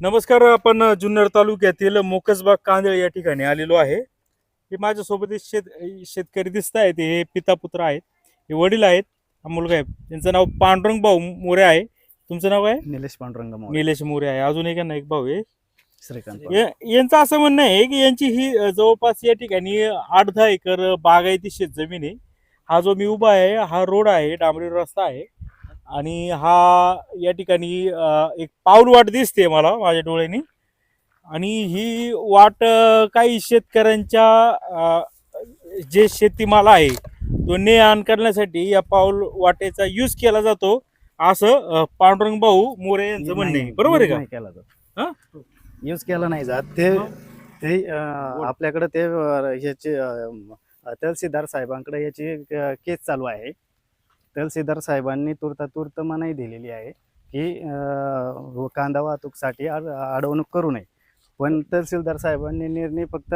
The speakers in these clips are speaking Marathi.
नमस्कार आपण जुन्नर तालुक्यातील मोकसबाग कांदळ या ठिकाणी आलेलो आहे. हे माझ्यासोबत शेत शेतकरी दिसत आहेत हे पिता पुत्र आहेत हे वडील आहेत. हा मुलगा आहे त्यांचं नाव पांडुरंग भाऊ मोरे आहे. तुमचं नाव आहे निलेश पांडुरंग निलेश मोरे आहे. अजून एक एक भाऊ आहे. श्रीकांत या- यांचं असं म्हणणं आहे की यांची ही जवळपास या ठिकाणी आठ दहा एकर बागायती शेत जमीन आहे. हा जो मी उभा आहे हा रोड आहे डांबरी रस्ता आहे. आणि हा या ठिकाणी एक पाऊल वाट दिसते मला माझ्या डोळ्यांनी. आणि ही वाट काही शेतकऱ्यांच्या जे शेतीमाल आहे तो ने आण करण्यासाठी या पाऊल वाटेचा यूज केला जातो. असं पांडुरंग भाऊ मोरे यांचं म्हणणं आहे. बरोबर आहे का? नाही केला हा? तो यूज केला नाही जात. ते. ते आपल्याकडे ते ह्याचे तहसीलदार साहेबांकडे याची केस चालू आहे. तहसीलदार साहेबांनी तुर्ता तुर्त मनाई दिलेली आहे की कांदा वाहतूकसाठी अडवणूक करू नये. पण तहसीलदार साहेबांनी निर्णय फक्त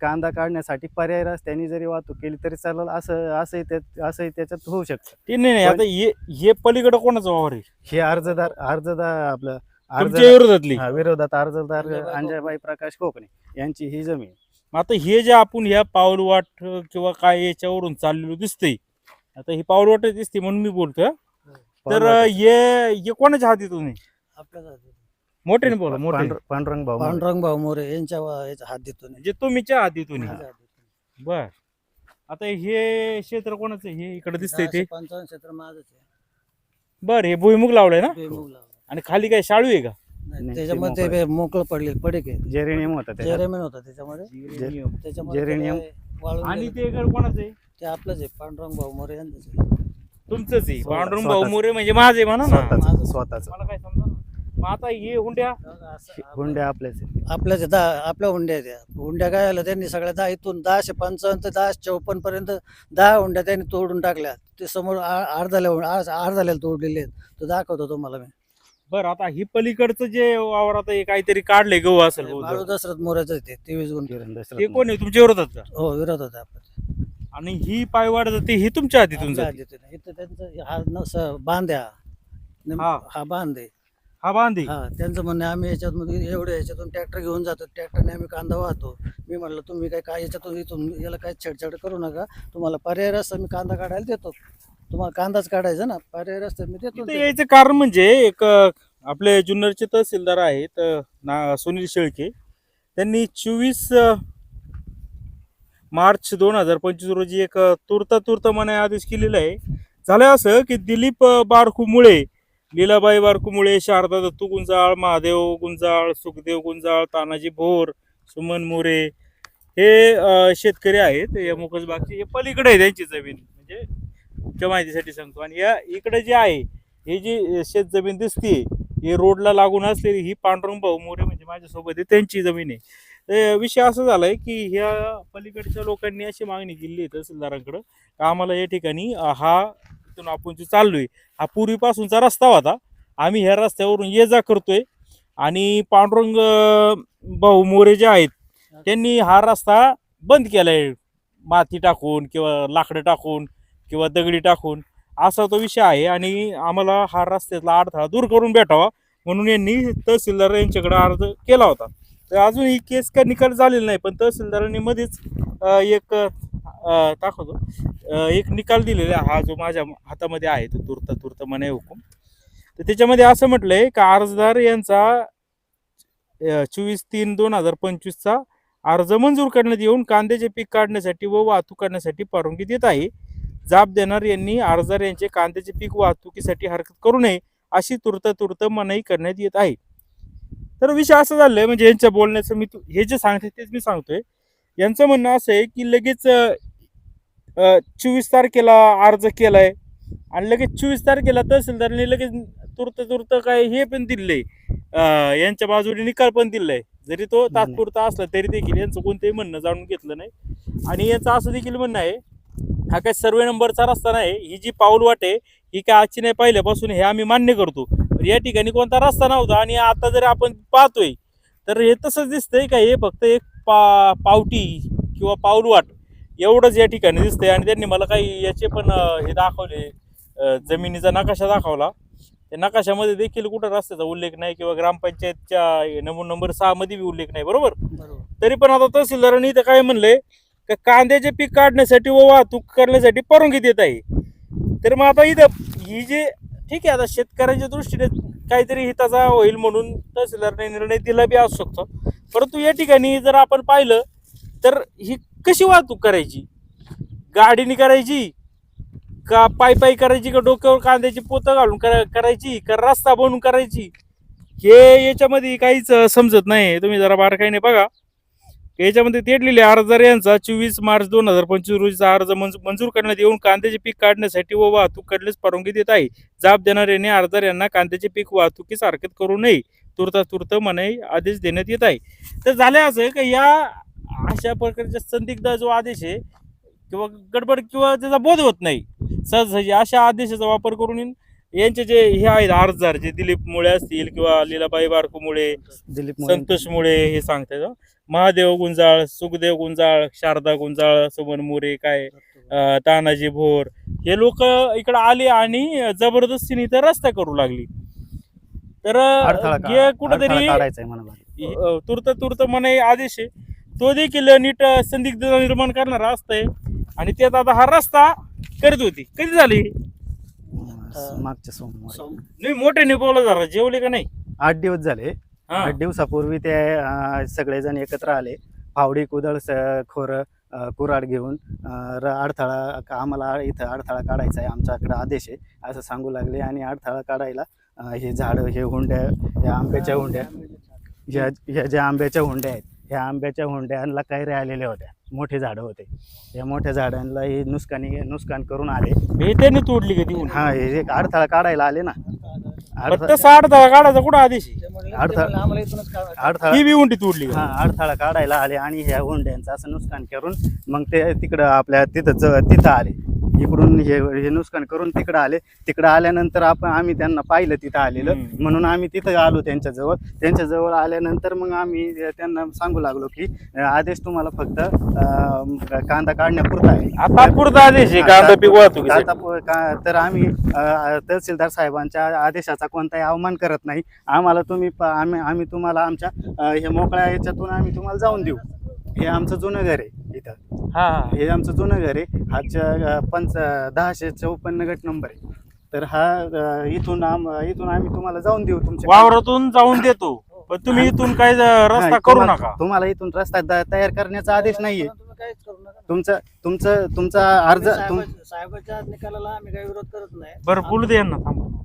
कांदा काढण्यासाठी पर्याय रस्त्याने जरी वाहतूक केली तरी चालेल असं असंही त्यात असंही त्याच्यात होऊ शकतं. ते नाही नाही आता हे हे पलीकडे कोणाचा वावर आहे? हे अर्जदार अर्जदार आपलं तुमच्या विरोधातली? हा, विरोधात अर्जदार अंजयबाई अंजयबाई प्रकाश कोकणे यांची ही जमीन. मग आता हे जे आपण ह्या पाऊलवाट किंवा काय याच्यावरून चाललेलो दिसतंय आता ही पाऊलवाट दिसते म्हणून मी बोलतोय हा. तर हे हे कोणाच्या आपल्या हातीतून. मोठ्याने बोला मोठे पांडुर- पांडुरंग भाऊ मोरे. पांडुरंग भाऊ मोरे यांच्या वा- याच्या हातीतून आहे. म्हणजे तुमच्या आहे. यांच्या हातीतून. बर आता हे क्षेत्र कोणाचं आहे? हे इकडे दिसतंय ते पंचावन्न क्षेत्र माझंच आहे. बर हे भुईमुग लावलंय ना लावला. आणि खाली काय शाळू आहे का नाही, नाही, ते त्याच्यामध्ये मोकळं. ते मोकळं पडले पडीक आहे जेरेनियम होता त्याच्यात जेरेमेन होता त्याच्यामध्ये त्याच्यामध्ये जेरेनियम. ते वाळून आणि गेलं. ते घर कोणाचं आहे ते आपलंच आहे पांडुरंग भाऊ मोरे यांचंच आहे. तुमचंच आहे. पांडुरंग भाऊ स्वतःच. मोरे म्हणजे माझे म्हणा ना. माझं. स्वतःच. मला काय समजा मग आता हे हुंड्या? असं हुंडे आपल्याच आहे. आपल्याच आहे, दहा आपल्या हुंड्या त्या हुंड्या काय आल्या त्यांनी सगळ्या दहा इथून दहाशे पंचावन्न ते दहा चौपन्न पर्यंत दहा हुंड्या त्यांनी तोडून टाकल्या. ते समोर आ- अर्धाल्या हुं- आ- अर्धाल्या तोडलेले आहेत. तो दाखवतो तुम्हाला मी. बरं आता ही पलीकडचं जे वावर आता हे काहीतरी काढले गहू असेल बाळू. दशरथ मोऱ्याचं आहे ते तेवीस गुण किरण दशरथ कोण आहे? तुमच्या विरोधात का हो विरोध होता आपल्या आणि ही पायवाड जाते ही तुमच्या हातीतून आपल्या जाते. हातीतून. इथं त्यांचं हा न स- बांध आहे हा. नेम- हा. हा बांध आहे हा बांधी हा त्यांचं म्हणणं आहे, आम्ही याच्यातून एवढे याच्यातून ट्रॅक्टर घेऊन जातो. ट्रॅक्टरने आम्ही कांदा वाहतो. मी म्हटलं तुम्ही काय काय याच्यातून इथून याला काय छेडछाड करू नका. तुम्हाला पर्याय रस्ता मी कांदा काढायला देतो. तुम्हाला कांदाच काढायचा ना पर्याय रस्ता मी देतो. इथं यायचं कारण म्हणजे एक अं, आपले जुन्नरचे तहसीलदार आहेत अं, ना सुनील शेळके. त्यांनी चोवीस मार्च दोन हजार पंचवीस रोजी एक तुर्ता तुर्त मना आदेश केलेला आहे. झालं असं की दिलीप बारकूमुळे लीलाबाई बारकूमुळे शारदा दत्तू गुंजाळ महादेव गुंजाळ सुखदेव गुंजाळ तानाजी भोर सुमन मोरे हे शेतकरी आहेत. या मुकसबागचे हे पलीकडे आहे त्यांची जमीन. म्हणजे तुमच्या माहितीसाठी सांगतो. आणि या इकडे जे आहे हे जी शेत जमीन दिसते हे रोडला लागून असलेली ही पांडुरंग भाऊ मोरे म्हणजे माझ्यासोबत आहे त्यांची जमीन आहे. ते विषय असा झालाय की ह्या पलीकडच्या लोकांनी अशी मागणी केली आहे तहसीलदारांकडं का आम्हाला या ठिकाणी हा इथून आपण जे चाललोय हा पूर्वीपासूनचा रस्ता होता. आम्ही ह्या रस्त्यावरून ये जा करतोय. आणि पांडुरंग भाऊ मोरे जे आहेत त्यांनी हा रस्ता बंद केलाय. माती टाकून किंवा लाकडं टाकून किंवा दगडी टाकून. असा तो विषय आहे आणि आम्हाला हा रस्त्यातला अडथळा दूर करून भेटावा म्हणून यांनी तहसीलदार यांच्याकडे अर्ज केला होता. तर अजून ही केस काय निकाल झालेला नाही पण तहसीलदारांनी मध्येच एक दाखवतो. एक निकाल दिलेला आहे, हा जो माझ्या हातामध्ये आहे तो तुर्त तुर्त मने हुकूम. तर त्याच्यामध्ये असं म्हटलंय का अर्जदार यांचा चोवीस तीन दोन हजार पंचवीसचा अर्ज मंजूर करण्यात येऊन कांद्याचे पीक काढण्यासाठी व वाहतूक करण्यासाठी परवानगी देत आहे. जाब देणार यांनी अर्जदार यांचे कांद्याचे पीक वाहतुकीसाठी हरकत करू नये अशी तुर्त तुर्त मनाई करण्यात येत आहे. तर विषय असं झालंय म्हणजे यांच्या बोलण्याचं मी तु- हे जे सांगते तेच मी सांगतोय. यांचं म्हणणं असं आहे की लगेच चोवीस तारखेला अर्ज केलाय आणि लगेच चोवीस तारखेला तहसीलदारांनी लगेच तुर्त तुर्त काय हे पण दिलंय. अं, यांच्या बाजूने निकाल पण दिलाय. जरी तो तात्पुरता असला तरी देखील यांचं कोणतंही म्हणणं जाणून घेतलं नाही. आणि याचं असं देखील म्हणणं आहे हा काय सर्वे नंबरचा रस्ता नाही ही जी पाऊल वाट ही काय आजची नाही पहिल्यापासून हे आम्ही मान्य करतो. या ठिकाणी कोणता रस्ता नव्हता आणि आता जर आपण पाहतोय तर हे तसंच दिसतंय का? हे फक्त एक पा पावटी किंवा पाऊलवाट एवढंच या ठिकाणी दिसतंय आणि त्यांनी मला काही याचे पण हे दाखवले जमिनीचा नकाशा दाखवला. त्या नकाशामध्ये देखील कुठं रस्त्याचा उल्लेख नाही किंवा ग्रामपंचायतच्या नंबर नंबर सहा मध्ये बी उल्लेख नाही बरोबर? बरोबर. तरी पण आता तहसीलदारांनी इथं काय म्हणलंय का कांद्याचे पीक काढण्यासाठी व वाहतूक करण्यासाठी परवानगी देत आहे. तर मग आता इथं ही जी ठीक आहे आता शेतकऱ्यांच्या दृष्टीने काहीतरी हिताचा होईल म्हणून तहसीलदारने निर्णय दिला बी असू शकतो. परंतु या ठिकाणी जर आपण पाहिलं तर ही कशी वाहतूक करायची? गाडीने करायची का पायी पायी करायची का डोक्यावर कांद्याची पोतं घालून करायची का रस्ता बनवून करायची? हे याच्यामध्ये काहीच समजत नाही. तुम्ही जरा बारकाईने बघा. याच्यामध्ये तेडलेले अर्जदार यांचा चोवीस मार्च दोन हजार पंचवीस रोजीचा अर्ज मंजू- मंजूर करण्यात येऊन कांद्याचे पीक काढण्यासाठी व वाहतूक करण्यास परवानगी देत आहे. जाब देणाऱ्याने अर्जदार यांना कांद्याचे पीक वाहतुकीस हरकत करू नये तुर्ता तुर्त मनाई आदेश देण्यात येत आहे. तर झाले असं का या अशा प्रकारच्या संदिग्ध जो आदेश आहे किंवा गडबड किंवा त्याचा बोध होत नाही सहज अशा आदेशाचा वापर करून यांचे जे हे आहेत अर्जदार जे दिलीप मुळे असतील किंवा लीलाबाई बारकू मुळे. दिलीप संतोष मुळे हे सांगतात महादेव गुंजाळ सुखदेव गुंजाळ शारदा गुंजाळ सुमन मोरे काय अं, तानाजी भोर हे लोक इकडे आले आणि जबरदस्तीने इथं रस्ता करू लागली. तर अडथळा अं, का- हे अडथळा कुठेतरी काढायचा आहे म्हणा अं, तुर्त तुर्त मनाई आदेश आहे. तो देखील नीट अं, संदिग्धता निर्माण करणारा असतंय आणि त्यात आता हा रस्ता करत होती. कधी झाली? मागच्या सोमवार. सम- नाही मोठ्याने बोला जरा जेवले का नाही? आठ दिवस झाले. आठ दिवसापूर्वी ते सगळेजण एकत्र आले. फावडी कुदळ खोर कुऱ्हाड घेऊन अडथळा का- आम्हाला इथं अडथळा काढायचा आहे. आमच्याकडे आदेश आहे. असं सांगू लागले आणि अडथळा काढायला हे झाडं हे हुंड्या या आंब्याच्या हुंड्या ह्या ह्या ज्या आंब्याच्या हुंड्या आहेत ह्या आंब्याच्या हुंड्यांना कैऱ्या आलेल्या होत्या. मोठे झाडं होते. या मोठ्या झाडांना हे नुकसानी नुकसान करून आले. हे त्यांनी तोडली का ती उंच? हा हे अडथळा काढायला आले ना. अडथळा काढायचा कुठं आदेश आहे? अडथळा- म्हणले आम्हाला इथूनच काढा. अडथळा ही बी उंटी तोडली? हा अडथळा काढायला आले आणि ह्या हुंड्यांचं असं नुकसान करून मग ते तिकडं आपल्या तिथं ज तिथं आले इकडून हे हे नुकसान करून तिकडं आले. तिकडं आल्यानंतर आपण आम्ही त्यांना पाहिलं तिथं आलेलं. म्हणून आम्ही तिथं आलो त्यांच्याजवळ. त्यांच्याजवळ आल्यानंतर मग आम्ही त्यांना सांगू लागलो की आदेश तुम्हाला फक्त कांदा काढण्यापुरता आहे. आता पुरता आदेश आहे कांदा आता प- का- तर आम्ही अ, तहसीलदार साहेबांच्या आदेशाचा कोणताही अवमान करत नाही. आम्हाला तुम्ही प- आम्ही आम्ही तुम्हाला आमच्या अ, हे मोकळ्या याच्यातून आम्ही तुम्हाला जाऊन देऊ. हे आमचं जुनं घर आहे. इथं. हा. हा. हे आमचं जुनं घर आहे. हाच्या पंच दहाशे चौपन्न गट नंबर आहे. तर हा अ, इथून आम इथून आम्ही तुम्हाला जाऊन देऊ तुमच्या वावरातून जाऊन देतो. पण तुम्ही इथून काय ज- रस्ता हा, करू तुम्हाला- नका. तुम्हाला इथून रस्ता द- तयार करण्याचा आदेश नाहीये. तुम्ही काहीच करू नका. तुमचं तुमचं तुमचा अर्ज तुम साहेबाच्या निकालाला आम्ही काही विरोध करत नाही. बरं बोलू दे यांना थांबा.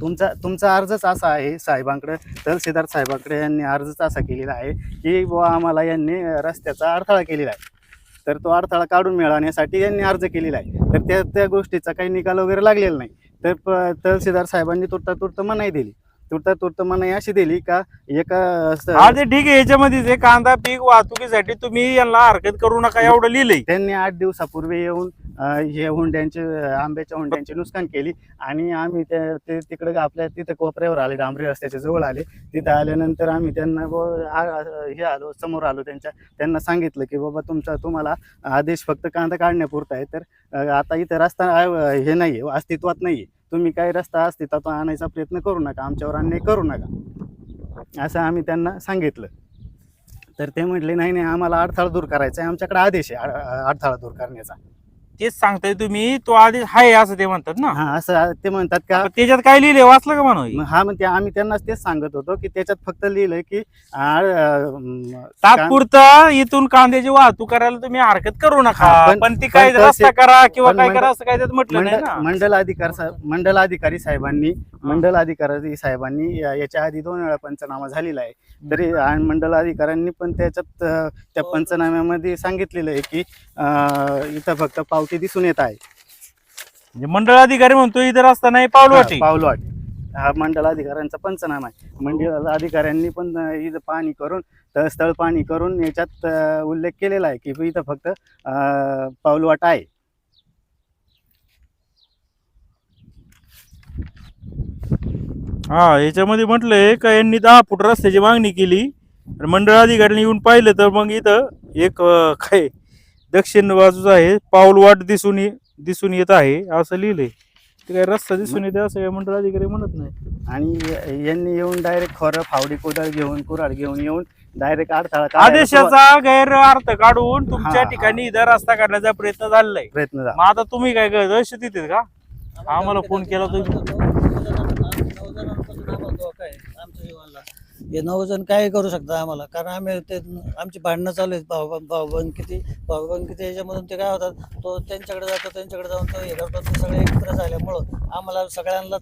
तुमचा तुमचा अर्जच असा आहे साहेबांकडे. तहसीलदार साहेबांकडे यांनी अर्जच असा केलेला आहे की बुवा आम्हाला यांनी रस्त्याचा अडथळा केलेला आहे. तर तो अडथळा काढून मिळवण्यासाठी यांनी अर्ज केलेला आहे. तर त्या त्या गोष्टीचा काही निकाल वगैरे लागलेला नाही. तर प- तहसीलदार साहेबांनी तुर्ता तुर्त मनाई दिली. तुर्ता तुर्त मनाई अशी दिली का एका हा ते ठीक आहे याच्यामध्ये जे कांदा पीक वाहतुकीसाठी तुम्ही यांना हरकत करू नका एवढं लिहिलंय. त्यांनी आठ दिवसापूर्वी येऊन हे हुंड्यांचे आंब्याच्या हुंड्यांची नुकसान केली. आणि आम्ही त्या ते तिकडे आपल्या तिथं कोपऱ्यावर आले डांबरी रस्त्याच्या जवळ आले. तिथं आल्यानंतर आम्ही त्यांना हे आलो समोर आलो त्यांच्या. त्यांना सांगितलं की बाबा तुमचा तुम्हाला आदेश फक्त कांदा काढण्यापुरता आहे. तर आता इथं रस्ता हे नाही आहे अस्तित्वात नाही आहे. तुम्ही काही रस्ता अस्तित्वात आणायचा प्रयत्न करू नका. आमच्यावर अन्याय करू नका. असं आम्ही त्यांना सांगितलं. तर ते म्हटले नाही नाही आम्हाला अडथळा दूर करायचा आहे. आमच्याकडे आदेश आहे अडथळा दूर करण्याचा. तेच सांगताय तुम्ही तो आदेश आहे असं ते म्हणतात ना. हा असं ते म्हणतात का? त्याच्यात काय लिहिलंय वाचलं का म्हणून? हा म्हणते आम्ही त्यांना तेच सांगत होतो की त्याच्यात फक्त लिहिलंय की तात्पुरतं इथून कांद्याची वाहतूक करायला तुम्ही हरकत करू नका हा, पण- पण ती काय पण रस्ता करा किंवा पण काय मंडळ- करा असं काय त्यात म्हटलं नाही मंडल ना. मंडल अधिकारी मंडल अधिकारी साहेबांनी मंडल अधिकारी साहेबांनी या- याच्या आधी दोन वेळा पंचनामा झालेला आहे. तरी मंडल अधिकाऱ्यांनी पण त्याच्यात अं, त्या पंचनाम्यामध्ये सांगितलेलं आहे की अं, इथं फक्त पावती दिसून येत आहे. म्हणजे मंडळ अधिकारी म्हणतो इथं रस्ता नाही पावलं हा, वाटे पावलवाट. हा मंडल अधिकाऱ्यांचा पंचनामा आहे. मंडल अधिकाऱ्यांनी पण इथं पाणी करून त- स्थळ पाणी करून याच्यात अं, उल्लेख केलेला आहे की इथं फक्त अं, पाऊलवाट आहे. हा याच्यामध्ये म्हटलंय का यांनी दहा फूट रस्त्याची मागणी केली. मंडळ अधिकाऱ्यांनी येऊन पाहिलं तर मग इथं एक अं, काय दक्षिण बाजूचा आहे. पाऊल वाट दिसून ये- दिसून येत आहे असं लिहिलंय. ते काही रस्ता दिसून येते असं काही मंडळ अधिकारी म्हणत नाही. आणि य- यांनी येऊन डायरेक्ट खोरं फावडी कोदाळ घेऊन कुऱ्हाड घेऊन येऊन डायरेक्ट अडथळा काढायला सुरुवात- आदेशाचा गैरअर्थ काढून तुमच्या हा, ठिकाणी इथं रस्ता काढण्याचा प्रयत्न झालेला आहे. प्रयत्न झाला. मग आता तुम्ही काय दहशत देते का? आम्हाला फोन केला तर- नऊ जणांपासून आम्हाला धोका आहे आमच्या जीवाला हे नऊ जण काय करू शकता आम्हाला? कारण आम्ही ते आमची भांडणं चालू आहेत. भाऊ भाऊ किती भाऊ किती याच्यामधून ते काय होतात तो त्यांच्याकडे जातो त्यांच्याकडे जाऊन तो हे करतो. ते सगळे एकत्र झाल्यामुळं आम्हाला सगळ्यांना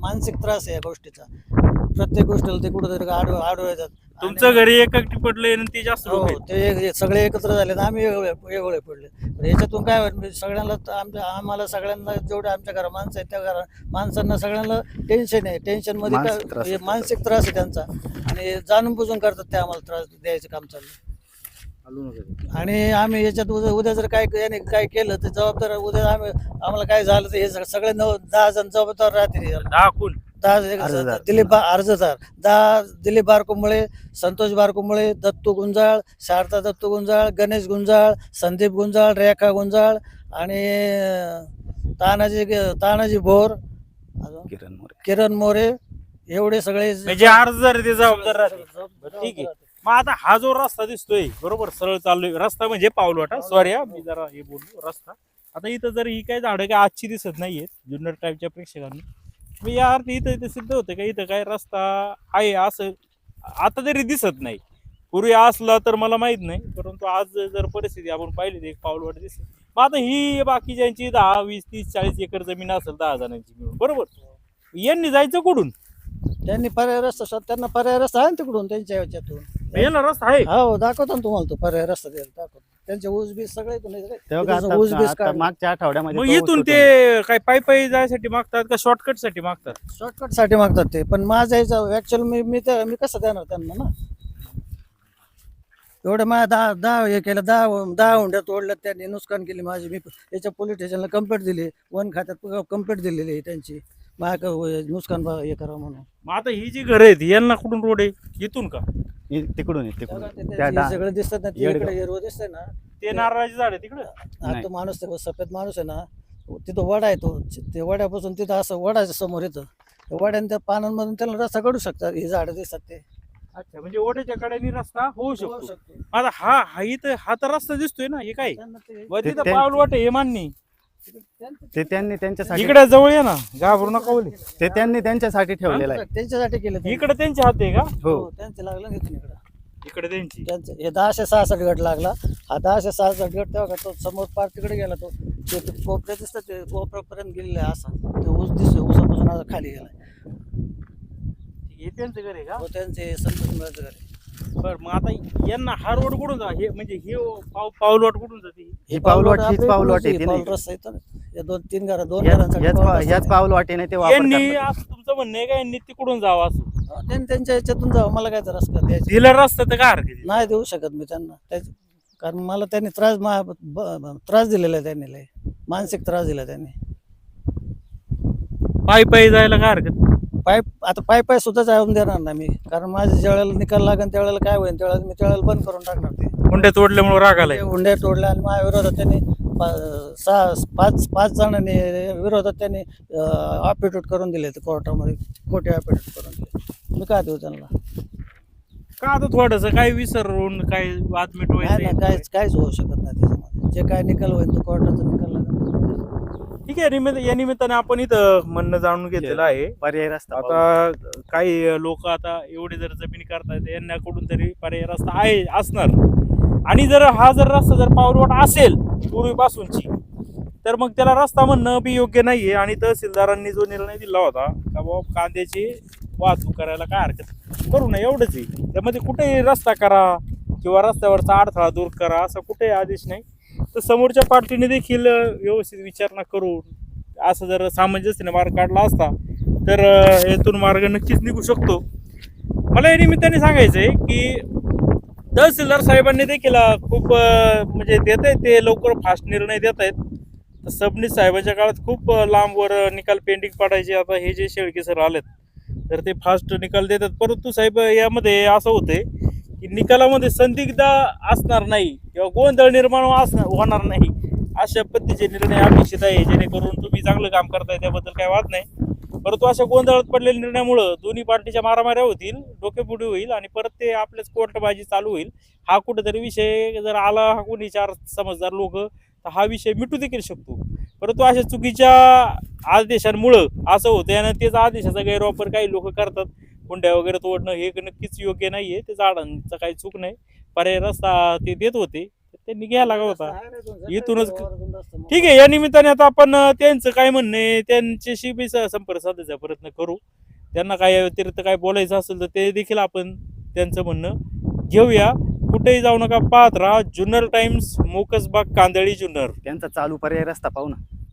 मानसिक त्रास आहे या गोष्टीचा. प्रत्येक गोष्टीला ते कुठेतरी आडव आडव येतात. तुमचं घरी एक एकटी पडले आणि ते जास्त हो लोक आहेत. ते एक- एक सगळे एकत्र झाले तर आम्ही वेगळे वेगळे पडले. पण याच्यातून काय होईल म्हणजे सगळ्यांना तर आमच्या आम्हाला सगळ्यांना जेवढे आमच्या घरा माणसं आहेत त्या घरा माणसांना सगळ्यांना टेन्शन आहे. टेन्शनमध्ये मानसिक काय त्रास हे आहे. मानसिक त्रास आहे त्यांचा. आणि जाणून बुजून करतात ते आम्हाला त्रास द्यायचं काम चाललं आणि आम्ही याच्यात उद्या उद्या जर काय याने काय केलं तर जबाबदार उद्या आम्ही आम्हाला काय झालं तर हे सग- सगळे नऊ दहा जण जबाबदार राहतील. याला. दहा कोण दिलीप अर्जदार दहा दिलीप बारकुंबळे संतोष बारकुंबळे दत्तू गुंजाळ शारदा दत्तू गुंजाळ गणेश गुंजाळ संदीप गुंजाळ रेखा गुंजाळ आणि तानाजी तानाजी भोर किरण मोरे. किरण मोरे एवढे सगळे म्हणजे अर्जदार ते जबाबदार राहते ठीक आहे. मग आता हा जो रस्ता दिसतोय बरोबर सरळ चाललोय. रस्ता म्हणजे पाऊलवाटा सॉरी हा मी जरा हे बोललो. रस्ता. आता इथं जर ही काय झाडं काय आजची दिसत नाहीयेत जुन्नर टाईपच्या प्रेक्षकांनी. मग या अर्थी इथं इथं सिद्ध होतं का? इथं काय रस्ता आहे असं आता तरी दिसत नाही. पूर्वी असला तर मला माहीत नाही परंतु आज जर परिस्थिती आपण पाहिली तर एक पाऊलवाट दिसते मग आता ही बाकीच्यांची दहा वीस तीस चाळीस एकर जमीन असेल दहा जणांची मिळून बरोबर? यांनी जायचं कुठून? त्यांनी पर्याय रस्ता त्यांना पर्याय रस्ता आहे ना तिकडून त्यांच्या ह्याच्यातून याला रस्ता आहे? हो दाखवतो ना तुम्हाला तो पर्याय रस्ता द्यायला दाखवतो. त्यांचे ऊस बीस सगळे इथून. तेव्हा का? आता- आता काढले. मागच्या आठवड्यामध्ये मग तो इथून होतो. ते काय पायी पायी जायसाठी मागतात का शॉर्टकटसाठी मागतात? शॉर्टकटसाठी मागतात ते. पण माझ्या यायचं ऍक्च्युअली मी मी त्या मी कसं देणार त्यांना ना? एवढं माझ्या दहा दहा हे केलं दहा दहा हुंड्या तोडल्यात त्यांनी नुकसान केली माझी. मी याच्या पोलीस स्टेशनला कंप्लेंट दिली. वन खात्यात कंप्लेंट दिलेली आहे त्यांची. नुकसान बा- हे करा म्हणून. मग आता ही जी घर आहेत यांना कुठून रोड आहे? इथून का? इ- तिकडून आहे, तिकडून. त्या डा- सगळं दिसतात ना ते येडगाव. इकडे हिरवं दिसतंय ना ते नारळाचे झाड आहे तिकडे? हा नाही. तो माणूस ते सफेद माणूस आहे ना तिथं वडा आहे तो. ते वड्यापासून तिथं असं वडाच्या समोर येतं त्या वड्याने त्या पानांमधून त्याला रस्ता काढू शकतात हे झाडं दिसतात ते. अच्छा म्हणजे ओढ्याच्या कडेने रस्ता होऊ शकतो. आता हा हा इथं हा तर रस्ता दिसतोय ना हे काय? त्यांना ते- व ते- तिथं ते- पाऊल वाटे हे मान्य त्यांचं- ते त्यांनी त्यांच्यासाठी इकडे जवळ ये ना घाबरू नका बोले ते त्यांनी त्यांच्यासाठी ठेवलेलं आहे. त्यांच्यासाठी केलं त्यांनी. इकडे त्यांचे हात आहे का? हो. हो त्यांचे लागलं ना इथून इकडं. इकडे त्यांची. त्यांचं हे दहाशे सहासष्ट गट लागला. हा दहाशे सहासष्ट गट तेव्हा का तो समोर पार तिकडे गेला तो. ते ते कोपऱ्यात दिसतं ते कोपऱ्यापर्यंत गेलेला आहे असा. ते ऊस दिसतोय ऊसापासून आता खाली गेला हे त्यांचं घर आहे का? हो त्यांचे संतोष मिळाचं घर आहे. बर मग आता यांना हा रोड कुठून जा हे म्हणजे हे पाव पाऊल वाट कुठून जाते ही हीच पाऊल नाही. रस्ता येतो ना. या दोन तीन घरा दोन याच घरांसाठी याच पाऊल पा- रस्ता याच आहे. पाऊल वाटेने ते वापर यांनी करतात. असं तुमचं म्हणणं आहे का यांनी तिकडून जावं असं हा, त्यांनी त्यांच्या याच्यातून जावं मला काय त्रास का द्यायची दिलं रस्ता तर काय हरकत आहे? नाही देऊ शकत मी त्यांना त्याच कारण मला त्यांनी त्रास मा- ब- ब- त्रास दिलेला आहे त्यांनी लय मानसिक त्रास दिला त्यांनी पायी पायी जायला काय हरकत नाही. पाय आता पाय पाय सुद्धा जाऊन देणार ना मी. कारण माझ्या ज्या वेळेला निकाल लागेल त्यावेळेला काय होईल? त्यावेळेला मी त्यावेळेला बंद करून टाकणार ते. हुंड्या तोडल्यामुळे राग आलाय. ते हुंड्या तोडल्या आणि माझ्या विरोधात त्यांनी पा- सहा पाच पाच जणांनी विरोधात त्यांनी अपिट्यूट करून दिले ते कोर्टामध्ये. खोटे अपिट्यूट करून दिले. मी काय देऊ त्यांना? का आता थोडस? काय विसरून काय वाद नाही ना काहीच काहीच होऊ शकत नाही त्याच्यामध्ये. जे काय निकाल होईल तो कोर्टाचा निकाल ठीक आहे निमित्त या निमित्ताने आपण इथं म्हणणं जाणून घेतलेलं आहे पर्याय रस्ता. आता काही लोक आता एवढे जर जमीन करतायत यांना कुठून तरी पर्याय रस्ता आहे असणार आणि जर हा जर रस्ता जर पावरवाट असेल पूर्वीपासूनची तर मग त्याला रस्ता म्हणणं बी योग्य नाहीये आणि तहसीलदारांनी जो निर्णय दिला होता का बाबा कांद्याची वाहतूक करायला काय हरकत. करू नये एवढंच आहे त्यामध्ये कुठेही रस्ता करा किंवा रस्त्यावरचा अडथळा दूर करा असा कुठेही आदेश नाही तर समोरच्या पार्टीने देखील व्यवस्थित विचारणा करून असं जर सामंजस्याने मार्ग काढला असता तर यातून मार्ग नक्कीच निघू शकतो. मला या निमित्ताने सांगायचं आहे की तहसीलदार साहेबांनी देखील खूप म्हणजे देत आहेत ते लवकर फास्ट निर्णय देत आहेत. तर सबनीस साहेबांच्या काळात खूप लांबवर निकाल पेंडिंग पाडायचे. आता हे जे शेळके सर आलेत तर ते फास्ट निकाल देतात. परंतु साहेब यामध्ये असं होते की निकालामध्ये संदिग्ध असणार नाही किंवा गोंधळ निर्माण असणार होणार नाही अशा पद्धतीचे निर्णय अपेक्षित आहे. जेणेकरून तुम्ही चांगलं काम करताय त्याबद्दल काय वाद नाही. परंतु अशा गोंधळात पडलेल्या निर्णयामुळं दोन्ही पार्टीच्या मारामाऱ्या होतील डोकेपुडी होईल आणि परत ते आपल्याच कोर्टबाजी चालू होईल. हा कुठेतरी विषय जर आला हा कोणी चार समजदार लोक तर हा विषय मिटू देखील शकतो. परंतु अशा चुकीच्या आदेशांमुळं असं होतं आणि त्याचा आदेशाचा गैरवापर काही लोक करतात. कुंड्या वगैरे तोडणं हे नक्कीच योग्य नाहीये. ते झाडांचं काही चूक नाही. पर्याय रस्ता ते देत होते. त्यांनी घ्यायला होता. इथूनच- ठीक आहे. या निमित्ताने आता आपण त्यांचं काय म्हणणं त्यांच्याशी बी संपर्क साधायचा प्रयत्न करू. त्यांना काय व्यतिरिक्त काय बोलायचं असेल तर ते देखील आपण त्यांचं म्हणणं घेऊया. कुठेही जाऊ नका पाहत राहा. जुन्नर टाइम्स मोकसबाग कांदळी जुन्नर. त्यांचा चालू पर्याय रस्ता पाहू ना.